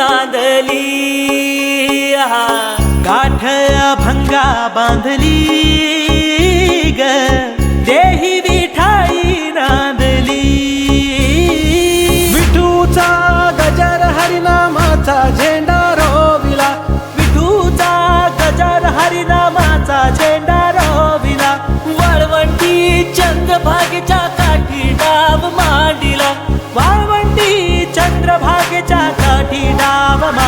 नादली गाठ गाठया भंगा बांधली ग. देही विठाई नादली. विठूचा गजर हरिनामाचा झेंडा रोविला. विठूचा गजर हरिनामाचा झेंडा रोविला. वाळवंटी चंद्रभागेच्या काठी डाव मांडिला. वाळवंटी चंद्रभागेच्या काठी डाव मांडिला